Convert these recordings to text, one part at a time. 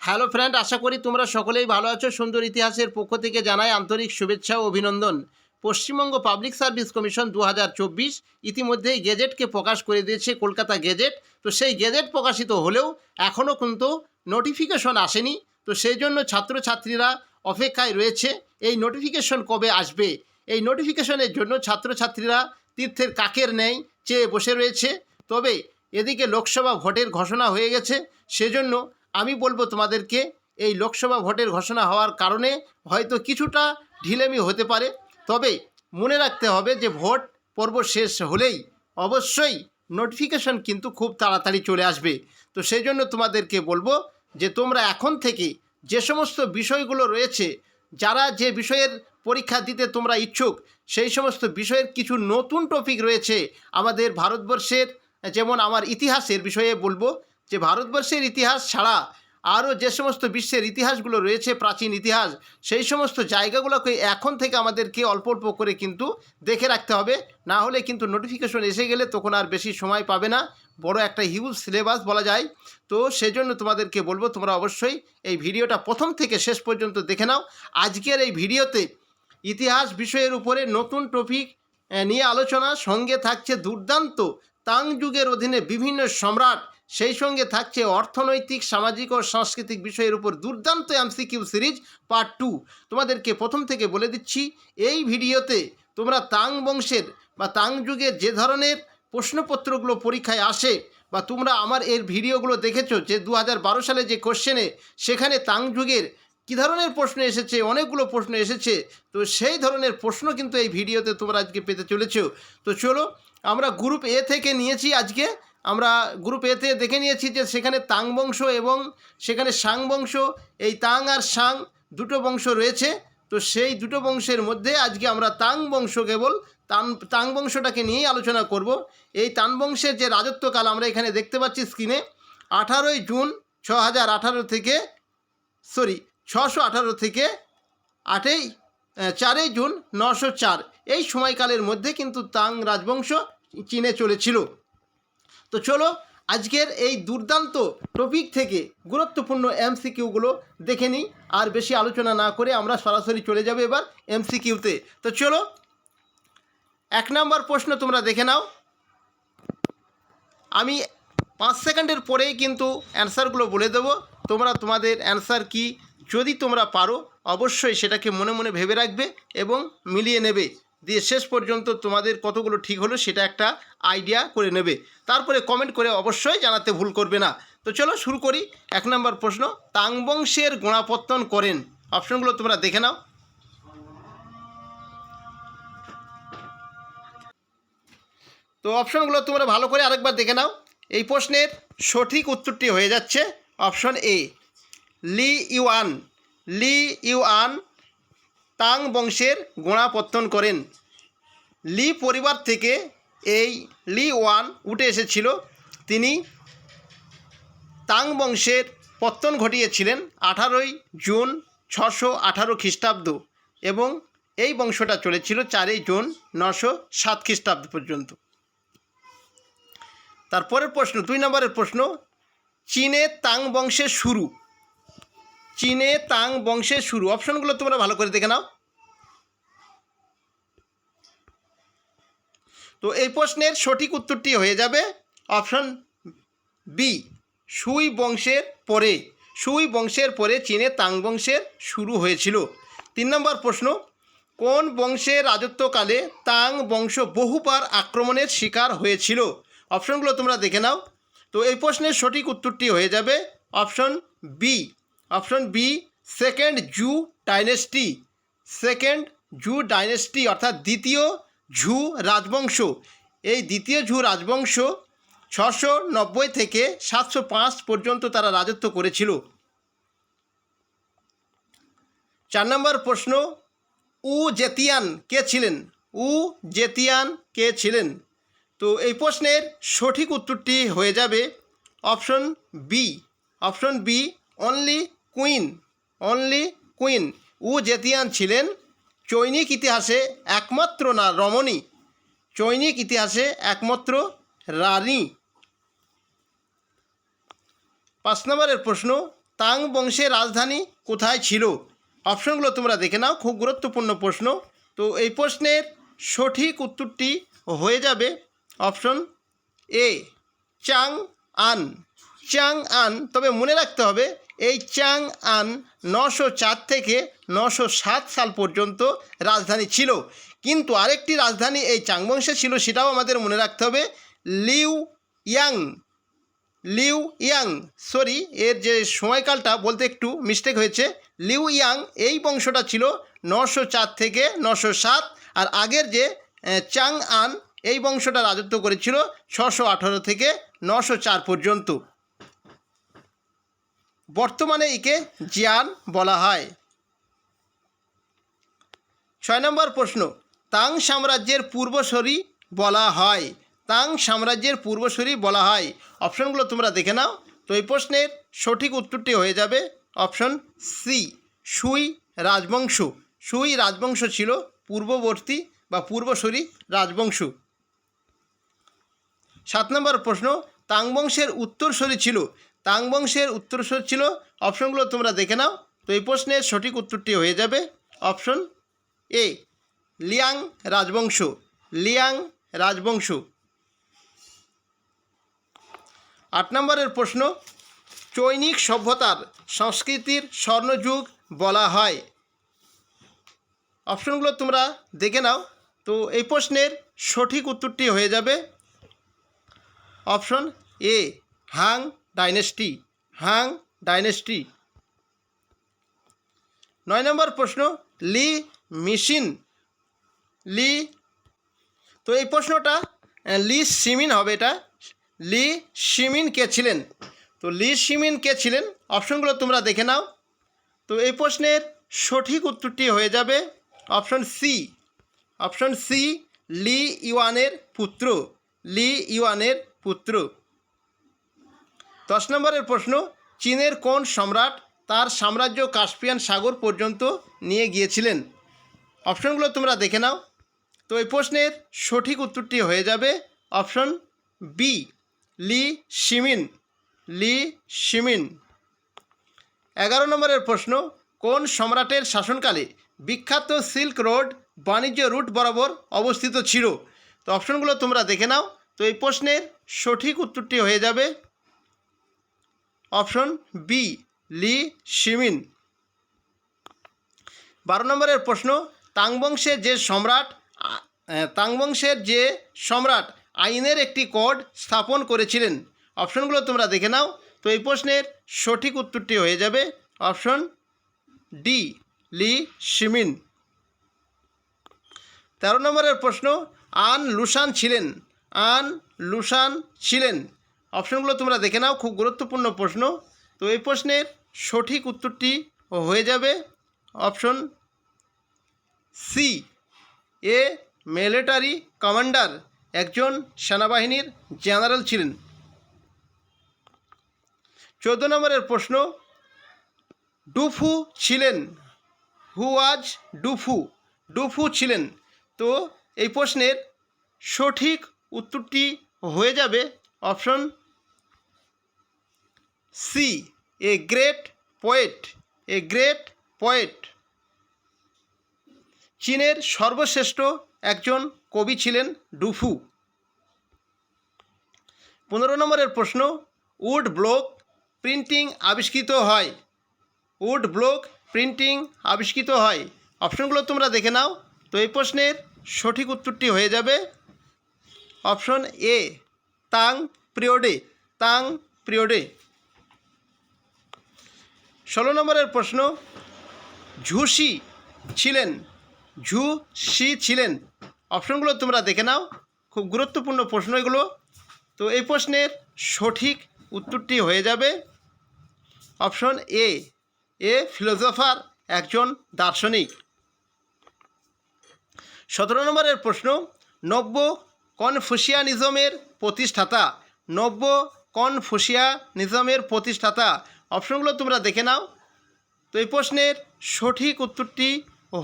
Hello friend আশা করি তোমরা সকলেই ভালো আছো। সুন্দর ইতিহাসের পক্ষ থেকে জানাই আন্তরিক শুভেচ্ছা ও অভিনন্দন। পশ্চিমবঙ্গ পাবলিক সার্ভিস কমিশন দু ইতিমধ্যেই গেজেটকে প্রকাশ করে দিয়েছে কলকাতা গেজেট। তো সেই গেজেট প্রকাশিত হলেও এখনও কিন্তু নোটিফিকেশন আসেনি। তো সেই জন্য ছাত্রছাত্রীরা অপেক্ষায় রয়েছে, এই নোটিফিকেশন কবে আসবে? এই নোটিফিকেশনের জন্য ছাত্রছাত্রীরা তীর্থের কাকের নেই চেয়ে বসে রয়েছে। তবে এদিকে লোকসভা ভোটের ঘোষণা হয়ে গেছে। সেজন্য আমি বলব তোমাদেরকে এই লোকসভা ভোটের ঘোষণা হওয়ার কারণে হয়তো কিছুটা ঢিলেমি হতে পারে। তবে মনে রাখতে হবে যে ভোট পর্ব শেষ হলেই অবশ্যই নোটিফিকেশন কিন্তু খুব তাড়াতাড়ি চলে আসবে। তো সেই জন্য তোমাদেরকে বলব যে তোমরা এখন থেকে যে সমস্ত বিষয়গুলো রয়েছে, যারা যে বিষয়ের পরীক্ষা দিতে তোমরা ইচ্ছুক, সেই সমস্ত বিষয়ের কিছু নতুন টপিক রয়েছে আমাদের ভারতবর্ষের, যেমন আমার ইতিহাসের বিষয়ে বলব যে ভারতবর্ষের ইতিহাস ছাড়া আরও যে সমস্ত বিশ্বের ইতিহাসগুলো রয়েছে, প্রাচীন ইতিহাস, সেই সমস্ত জায়গাগুলোকে এখন থেকে আমাদেরকে অল্প অল্প করে কিন্তু দেখে রাখতে হবে। না হলে কিন্তু নোটিফিকেশন এসে গেলে তখন আর বেশি সময় পাবে না। বড় একটা হিউজ সিলেবাস বলা যায়। তো সেজন্য তোমাদেরকে বলব, তোমরা অবশ্যই এই ভিডিওটা প্রথম থেকে শেষ পর্যন্ত দেখে নাও। আজকের এই ভিডিওতে ইতিহাস বিষয়ের উপরে নতুন টপিক নিয়ে আলোচনা। সঙ্গে থাকছে দুর্দান্ত তাং যুগের অধীনে বিভিন্ন সম্রাট সেই সঙ্গে থাকছে অর্থনৈতিক, সামাজিক ও সাংস্কৃতিক বিষয়ের উপর দুর্দান্ত এমসিকিউ সিরিজ পার্ট টু। তোমাদেরকে প্রথম থেকে বলে দিচ্ছি, এই ভিডিওতে তোমরা তাং বংশের বা তাং যুগের যে ধরনের প্রশ্নপত্রগুলো পরীক্ষায় আসে বা তোমরা আমার এর ভিডিওগুলো দেখেছ যে দু হাজার বারো সালে যে কোশ্চেনে সেখানে তাং যুগের কী ধরনের প্রশ্ন এসেছে, অনেকগুলো প্রশ্ন এসেছে, তো সেই ধরনের প্রশ্ন কিন্তু এই ভিডিওতে তোমরা আজকে পেতে চলেছো। তো চলো, আমরা গ্রুপ এ থেকে নিয়েছি আজকে। আমরা গ্রুপ এতে দেখে নিয়েছি যে সেখানে তাং বংশ এবং সেখানে সাং বংশ, এই তাং আর সাং দুটো বংশ রয়েছে। তো সেই দুটো বংশের মধ্যে আজকে আমরা তাং বংশ কেবল তান, তাং বংশটাকে নিয়েই আলোচনা করব। এই তান বংশের যে রাজত্বকাল আমরা এখানে দেখতে পাচ্ছি স্ক্রিনে, আঠারোই জুন ছ হাজার আঠারো থেকে সরি ছশো আঠারো থেকে আটই চারই জুন নশো চার। এই সময়কালের মধ্যে কিন্তু তাং রাজবংশ চীনে চলেছিল। তো চলো আজকের এই দুর্দান্ত টপিক থেকে গুরুত্বপূর্ণ এমসিকিউগুলো দেখে নিই। আর বেশি আলোচনা না করে আমরা সরাসরি চলে যাবে এবার এমসিকিউতে। তো চলো, এক নম্বর প্রশ্ন তোমরা দেখে নাও। আমি পাঁচ সেকেন্ডের পরেই কিন্তু অ্যান্সারগুলো বলে দেবো। তোমরা তোমাদের অ্যান্সার কি? যদি তোমরা পারো, অবশ্যই সেটাকে মনে মনে ভেবে রাখবে এবং মিলিয়ে নেবে। দিয়ে শেষ পর্যন্ত তোমাদের কতগুলো ঠিক হলো সেটা একটা আইডিয়া করে নেবে। তারপরে কমেন্ট করে অবশ্যই জানাতে ভুল করবে না। তো চলো শুরু করি। এক নম্বর প্রশ্ন, তাংবংশের গোড়াপত্তন করেন। অপশনগুলো তোমরা দেখে নাও। তো অপশনগুলো তোমরা ভালো করে আরেকবার দেখে নাও। এই প্রশ্নের সঠিক উত্তরটি হয়ে যাচ্ছে option A Li Yuan Li Yuan Tang বংশের গোড়াপত্তন করেন। লি পরিবার থেকে এই লি ওয়ান উঠে এসেছিল। তিনি তাং বংশের পত্তন ঘটিয়েছিলেন আঠারোই জুন ছশো আঠারো খ্রিস্টাব্দ এবং এই বংশটা চলেছিল চারই জুন নশো সাত খ্রিস্টাব্দ পর্যন্ত। তারপরের প্রশ্ন, দুই নম্বরের প্রশ্ন, চীনে তাং বংশের শুরু চীনে তাং বংশের শুরু। অপশনগুলো তোমরা ভালো করে দেখে নাও। তো এই প্রশ্নের সঠিক উত্তরটি হয়ে যাবে অপশন বি, সুই বংশের পরে। সুই বংশের পরে চীনে তাং বংশের শুরু হয়েছিল। তিন নম্বর প্রশ্ন, কোন বংশের রাজত্বকালে তাং বংশ বহুবার আক্রমণের শিকার হয়েছিল? অপশনগুলো তোমরা দেখে নাও। তো এই প্রশ্নের সঠিক উত্তরটি হয়ে যাবে option B option B, second Zhou dynasty. Second Zhou dynasty অর্থাৎ দ্বিতীয় ঝু রাজবংশ। এই দ্বিতীয় ঝু রাজবংশ ছশো নব্বই থেকে সাতশো পাঁচ পর্যন্ত তারা রাজত্ব করেছিল। চার নম্বর প্রশ্ন, উ জেতিয়ান কে ছিলেন? উ জেতিয়ান কে ছিলেন? তো এই প্রশ্নের সঠিক উত্তরটি হয়ে যাবে option B. Option B only queen only queen Wu Zetian ছিলেন, চৈনিক ইতিহাসে একমাত্র না রমণী, চৈনিক ইতিহাসে একমাত্র রানী। পাঁচ নম্বরের প্রশ্ন, তাং বংশের রাজধানী কোথায় ছিল? অপশনগুলো তোমরা দেখে নাও, খুব গুরুত্বপূর্ণ প্রশ্ন। তো এই প্রশ্নের সঠিক উত্তরটি হয়ে যাবে অপশন এ, চাং আন। চাং আন, তবে মনে রাখতে হবে এই চাং আন নশো চার থেকে নশো সাত সাল পর্যন্ত রাজধানী ছিল। কিন্তু আরেকটি রাজধানী এই চাং বংশে ছিল, সেটাও আমাদের মনে রাখতে হবে। Liu Yang Liu Yang, sorry, এর যে সময়কালটা বলতে একটু মিস্টেক হয়েছে। লিউ ইয়াং এই বংশটা ছিল নশো চার থেকে নশো সাত, আর আগের যে চাং আন এই বংশটা রাজত্ব করেছিল ছশো আঠারো থেকে নশো চার পর্যন্ত। বর্তমানে একে জিয়ান বলা হয়। ছয় নম্বর প্রশ্ন, তাং সাম্রাজ্যের পূর্বসরী বলা হয়। তাং সাম্রাজ্যের পূর্বসরী বলা হয়। অপশনগুলো তোমরা দেখে নাও। তো এই প্রশ্নের সঠিক উত্তরটি হয়ে যাবে অপশন সি, সুই রাজবংশ। সুই রাজবংশ ছিল পূর্ববর্তী বা পূর্বসরী রাজবংশ। সাত নম্বর প্রশ্ন, তাং বংশের উত্তরসূরি ছিল তাং বংশের উত্তরসূরি ছিল অপশনগুলো তোমরা দেখে নাও। তো এই প্রশ্নের সঠিক উত্তরটি হয়ে যাবে অপশন এ, লিয়াং রাজবংশ। লিয়াং রাজবংশ। আট নম্বরের প্রশ্ন, চৈনিক সভ্যতার সংস্কৃতির স্বর্ণযুগ বলা হয়। অপশনগুলো তোমরা দেখে নাও। তো এই প্রশ্নের সঠিক উত্তরটি হয়ে যাবে অপশন এ, হাং ডাইনেস্টি, হাং ডাইনেস্টি। নয় নম্বর প্রশ্ন, লি মিশিন, লি, তো এই প্রশ্নটা লি সিমিন হবে এটা। লি সিমিন কে ছিলেন? তো লি সিমিন কে ছিলেন? অপশনগুলো তোমরা দেখে নাও। তো এই প্রশ্নের সঠিক উত্তরটি হয়ে যাবে option C. Option C, Li ইওয়ানের পুত্র, লি ইওয়ানের পুত্র। দশ নম্বরের প্রশ্ন, চীনের কোন সম্রাট তার সাম্রাজ্য কাস্পিয়ান সাগর পর্যন্ত নিয়ে গিয়েছিলেন? অপশনগুলো তোমরা দেখে নাও। তো এই প্রশ্নের সঠিক উত্তরটি হয়ে যাবে option B, Li Shimin Li Shimin এগারো নম্বরের প্রশ্ন, কোন সম্রাটের শাসনকালে বিখ্যাত সিল্ক রোড বাণিজ্য রুট বরাবর অবস্থিত ছিল? তো অপশনগুলো তোমরা দেখে নাও। তো এই প্রশ্নের সঠিক উত্তরটি হয়ে যাবে অপশন বি লি সিমিন বারো নম্বরের প্রশ্ন তাং বংশের যে সম্রাট আ- আহ, তাং বংশের যে সম্রাট আইনের একটি কোড স্থাপন করেছিলেন। অপশনগুলো তোমরা দেখে নাও। তো এই প্রশ্নের সঠিক উত্তরটি হয়ে যাবে অপশন ডি লি সিমিন তেরো নম্বরের প্রশ্ন আন লুসান ছিলেন। আন লুসান ছিলেন। অপশনগুলো তোমরা দেখে নাও, খুব গুরুত্বপূর্ণ প্রশ্ন। তো এই প্রশ্নের সঠিক উত্তরটি হয়ে যাবে option C a military commander একজন সেনাবাহিনীর জেনারেল ছিলেন। চোদ্দ নম্বরের প্রশ্ন, ডুফু ছিলেন। হু ওয়াজ ডুফু? ডুফু ছিলেন। তো এই প্রশ্নের সঠিক উত্তরটি হয়ে যাবে option C a great poet a great poet চীনের সর্বশ্রেষ্ঠ একজন কবি ছিলেন ডুফু। পনেরো নম্বরের প্রশ্ন, উড ব্লক প্রিন্টিং আবিষ্কৃত হয়? উড ব্লক প্রিন্টিং আবিষ্কৃত হয়? অপশনগুলো তোমরা দেখে নাও। তো এই প্রশ্নের সঠিক উত্তরটি হয়ে যাবে অপশন এ, তাং পিরিয়ডে। তাং পিরিয়ডে। ষোলো নম্বরের প্রশ্ন, ঝুসি ছিলেন ঝু সি ছিলেন। অপশনগুলো তোমরা দেখে নাও, খুব গুরুত্বপূর্ণ প্রশ্ন এগুলো তো এই প্রশ্নের সঠিক উত্তরটি হয়ে যাবে। অপশন এ এ ফিলোসফার একজন দার্শনিক। সতেরো নম্বরের প্রশ্ন, নব্য কনফুসিয়ানিজমের প্রতিষ্ঠাতা, নব্য কনফুসিয়ানিজমের প্রতিষ্ঠাতা অপশনগুলো তোমরা দেখে নাও। তো এই প্রশ্নের সঠিক উত্তরটি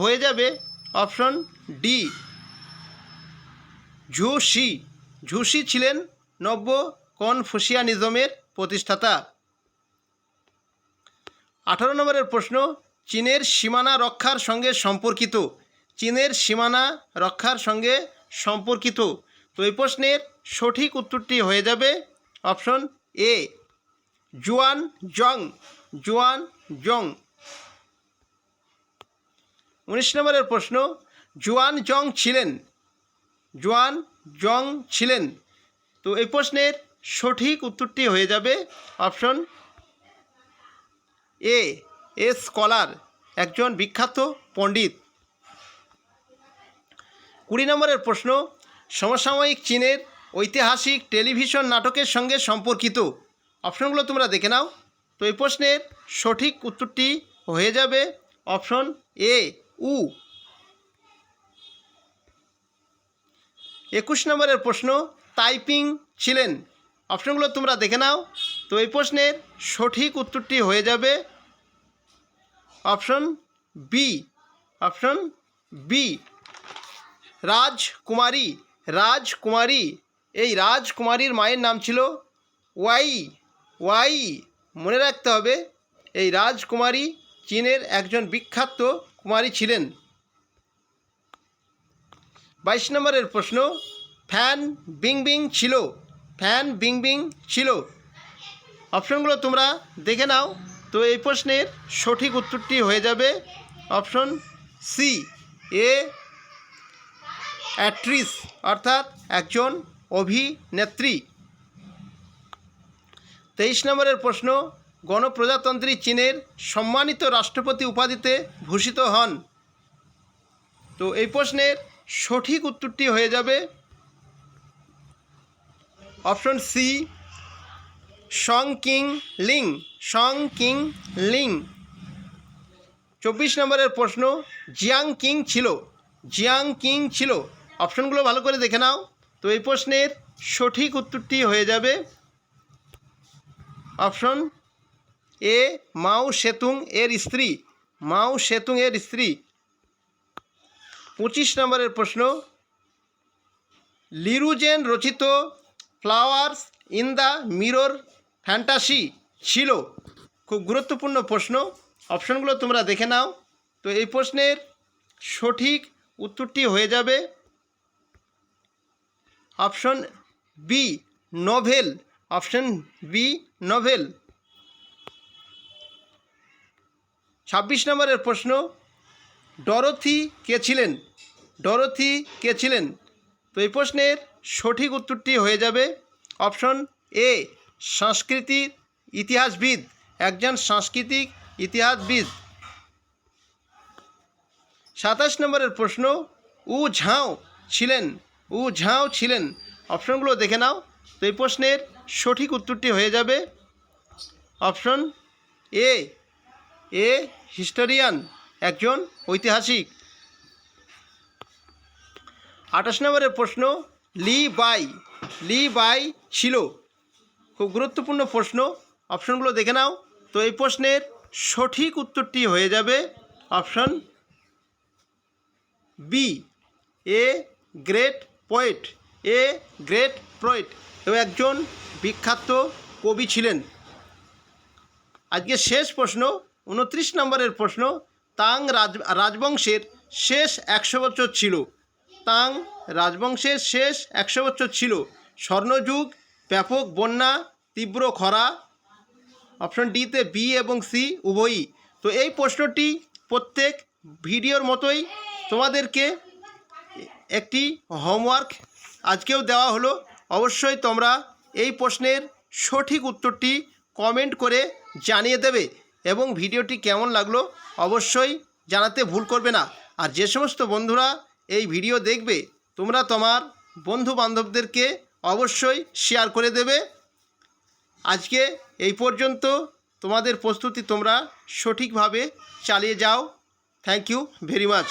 হয়ে যাবে অপশন ডি। ঝুসি। ঝুসি ছিলেন নব্য কনফুসিয়ানিজমের প্রতিষ্ঠাতা। আঠারো নম্বরের প্রশ্ন, চীনের সীমানা রক্ষার সঙ্গে সম্পর্কিত। চীনের সীমানা রক্ষার সঙ্গে সম্পর্কিত। তো এই প্রশ্নের সঠিক উত্তরটি হয়ে যাবে অপশন এ। জুয়ান জং জুয়ান জং। উনিশ নম্বরের প্রশ্ন, জুয়ান জং ছিলেন? জুয়ান জং ছিলেন? তো এই প্রশ্নের সঠিক উত্তরটি হয়ে যাবে অপশন এ এ স্কলার, একজন বিখ্যাত পণ্ডিত। কুড়ি নম্বরের প্রশ্ন, সমসাময়িক চীনের ঐতিহাসিক টেলিভিশন নাটকের সঙ্গে সম্পর্কিত? অপশনগুলো তোমরা দেখে নাও। তো এই প্রশ্নের সঠিক উত্তরটি হয়ে যাবে অপশন এ, উ। একুশ নম্বরের প্রশ্ন, টাইপিং ছিলেন। অপশনগুলো তোমরা দেখে নাও। তো এই প্রশ্নের সঠিক উত্তরটি হয়ে যাবে অপশন বি। অপশন বি, রাজকুমারী। রাজকুমারী। এই রাজকুমারীর মায়ের নাম ছিল ওয়াই। ওয়াই মনে রাখতে হবে, এই রাজকুমারী চীনের একজন বিখ্যাত কুমারী ছিলেন। বাইশ নম্বরের প্রশ্ন, ফ্যান বিং বিং ছিল, ফ্যান বিং বিং ছিল। অপশনগুলো তোমরা দেখে নাও, তো এই প্রশ্নের সঠিক উত্তরটি হয়ে যাবে অপশন সি, এ অ্যাট্রিস অর্থাৎ একজন অভিনেত্রী। তেইশ নম্বরের প্রশ্ন, গণপ্রজাতন্ত্রী চীনের সম্মানিত রাষ্ট্রপতি উপাধিতে ভূষিত হন। তো এই প্রশ্নের সঠিক উত্তরটি হয়ে যাবে option C Song Qing Ling Song Qing Ling চব্বিশ নম্বরের প্রশ্ন জিয়াং কিং ছিল জিয়াং কিং ছিল। অপশনগুলো ভালো করে দেখে নাও। তো এই প্রশ্নের সঠিক উত্তরটি হয়ে যাবে অপশন এ, মাও সেতুং এর স্ত্রী। মাও সেতুং এর স্ত্রী। পঁচিশ নম্বরের প্রশ্ন, লিরুজেন রচিত Flowers in the Mirror fantasy ছিল? খুব গুরুত্বপূর্ণ প্রশ্ন। অপশনগুলো তোমরা দেখে নাও। তো এই প্রশ্নের সঠিক উত্তরটি হয়ে যাবে। Option B, novel option B, novel. ছাব্বিশ নম্বরের প্রশ্ন, ডরথি কে ছিলেন? ডরথি কে ছিলেন? তো এই প্রশ্নের সঠিক উত্তরটি হয়ে যাবে অপশন এ সংস্কৃতির ইতিহাসবিদ। একজন সাংস্কৃতিক ইতিহাসবিদ। সাতাশ নম্বরের প্রশ্ন উ ঝাও ছিলেন? উ ঝাও ছিলেন? অপশনগুলো দেখে নাও। তো এই প্রশ্নের সঠিক উত্তরটি হয়ে যাবে অপশন এ এ, হিস্টোরিয়ান, একজন ঐতিহাসিক। আঠাশ নম্বরের প্রশ্ন, লি বাই লি বাই ছিল। খুব গুরুত্বপূর্ণ প্রশ্ন, অপশনগুলো দেখে নাও। তো এই প্রশ্নের সঠিক উত্তরটি হয়ে যাবে option B, a, great poet, a, great poet এবং একজন বিখ্যাত কবি ছিলেন। আজকে শেষ প্রশ্ন, উনত্রিশ নম্বরের প্রশ্ন, তাং রাজ, রাজবংশের শেষ একশো বছর ছিল। তাং রাজবংশের শেষ একশো বছর ছিল। স্বর্ণযুগ, ব্যাপক বন্যা, তীব্র খরা, অপশন ডিতে বি এবং সি উভয়ই। তো এই প্রশ্নটি প্রত্যেক ভিডিওর মতোই তোমাদেরকে একটি হোমওয়ার্ক আজকেও দেওয়া হলো। অবশ্যই তোমরা এই প্রশ্নের সঠিক উত্তরটি কমেন্ট করে জানিয়ে দেবে এবং ভিডিওটি কেমন লাগল অবশ্যই জানাতে ভুল করবে না। আর যে সমস্ত বন্ধুরা এই ভিডিও দেখবে, তোমরা তোমার বন্ধু বান্ধবদেরকে অবশ্যই শেয়ার করে দেবে। আজকে এই পর্যন্ত তোমাদের প্রস্তুতি তোমরা সঠিকভাবে চালিয়ে যাও। Thank you very much